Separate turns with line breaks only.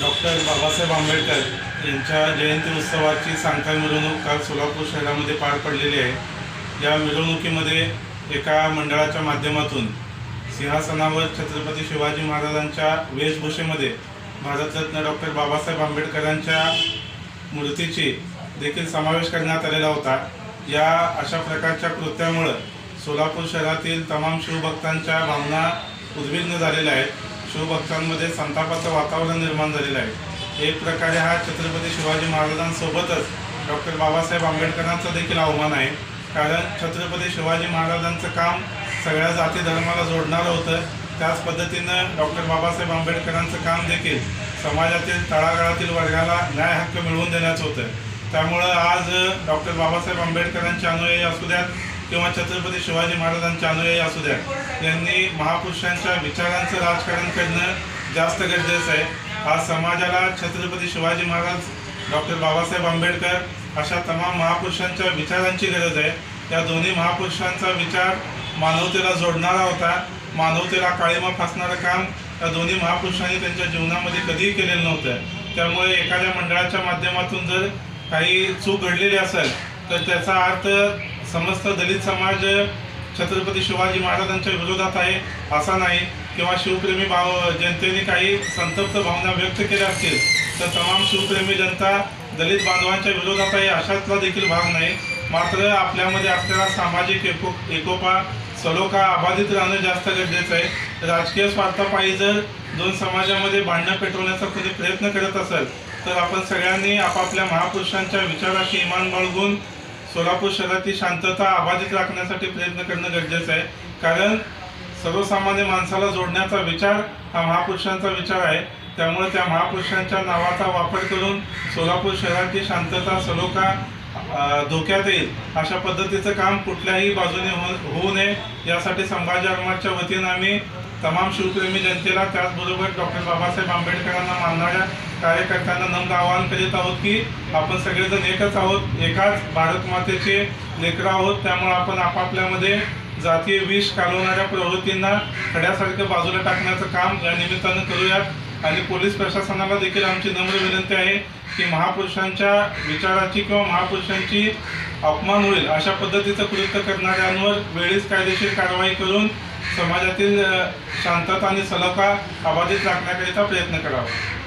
Doctor Babasaheb Ambedkar यांच्या जयंती उत्सवाची सांगता मिरवणूक काल सोलापूर शहरामध्ये पार पडलेली आहे. या मिरवणुकीमध्ये एका मंडळाच्या माध्यमातून सिंहासनावर छत्रपती शिवाजी महाराजांच्या वेशभूषेमध्ये भारतरत्न डॉक्टर बाबासाहेब आंबेडकरांच्या मूर्तीची देखील समावेश करण्यात आलेला होता. या अशा प्रकारच्या कृत्यामुळं सोलापूर शहरातील तमाम शिवभक्तांच्या भावना उद्विग्न झालेल्या आहेत. शिवभक्तांमध्ये संतापाचं वातावरण निर्माण झालेलं आहे. एक प्रकारे हा छत्रपती शिवाजी महाराजांसोबतच डॉक्टर बाबासाहेब आंबेडकरांचा देखील आव्हान आहे. कारण छत्रपती शिवाजी महाराजांचं काम सगळ्या जाती धर्माला जोडणारं होतं. त्याच पद्धतीनं डॉक्टर बाबासाहेब आंबेडकरांचं काम देखील समाजातील तळागाळातील वर्गाला न्याय हक्क मिळवून देण्याचं होतं. त्यामुळं आज डॉक्टर बाबासाहेब आंबेडकरांचे अनुयायी असू द्यात किंवा छत्रपती शिवाजी महाराजांच्या अनुयायी असू द्या यांनी महापुरुषांच्या विचारांचं राजकारण करणं जास्त गरजेचं आहे. आज समाजाला छत्रपती शिवाजी महाराज डॉक्टर बाबासाहेब आंबेडकर अशा तमाम महापुरुषांच्या विचारांची गरज आहे. या दोन्ही महापुरुषांचा विचार मानवतेला जोडणारा होता. मानवतेला काळीमा फासणारं काम या दोन्ही महापुरुषांनी त्यांच्या जीवनामध्ये कधीही केलेलं नव्हतं. त्यामुळे एखाद्या मंडळाच्या माध्यमातून जर काही चूक घडलेली असेल तर त्याचा अर्थ समस्त दलित समाज छत्रपती शिवाजी महाराजांच्या विरोधात आहे असा नाही. किंवा शिवप्रेमी भाव जनतेने काही संतप्त भावना व्यक्त केल्या असतील तर तमाम शिवप्रेमी जनता दलित बांधवांच्या विरोधात आहे अशातला देखील भाग नाही. मात्र आपल्यामध्ये असलेला सामाजिक एको एकोपा सलोखा अबाधित राहणं जास्त गरजेचं आहे. राजकीय स्वार्थापायी जर दोन समाजामध्ये भांडणं पेटवण्याचा कोणी प्रयत्न करत असेल तर आपण सगळ्यांनी आपापल्या महापुरुषांच्या विचाराशी इमान बाळगून सोलापूर शहरातील शांतता अबाधित राखण्यासाठी प्रयत्न करणं गरजेचं आहे. कारण सर्वसामान्य माणसाला जोडण्याचा विचार हा महापुरुषांचा विचार आहे. त्यामुळे त्या महापुरुषांच्या नावाचा वापर करून सोलापूर शहराची शांतता सलोखा धोक्यात येईल अशा पद्धतीचं काम कुठल्याही बाजूने हो-, होऊ नये. यासाठी संभाजी आरमाच्या वतीनं आम्ही तमाम शिवप्रेमी जनतेला त्याचबरोबर डॉक्टर बाबासाहेब आंबेडकरांना मानणाऱ्या कार्यकर्त्यांना नम्र आवाहन करीत आहोत की आपण सगळेजण एकच आहोत एकाच भारत मातेचे लेकरं आहोत. त्यामुळे आपण आपापल्यामध्ये जातीय विष कालवणाऱ्या प्रवृत्तींना खड्यासारखं बाजूला टाकण्याचं काम या निमित्तानं करूयात. आणि पोलीस प्रशासनाला देखील आमची नम्र विनंती आहे की महापुरुषांच्या विचाराची किंवा महापुरुषांची अपमान होईल अशा पद्धतीचं कृत्य करणाऱ्यांवर वेळीच कायदेशीर कारवाई करून समाजातील शांतता आणि सलोखा अबाधित राखण्याकरिता प्रयत्न करावा.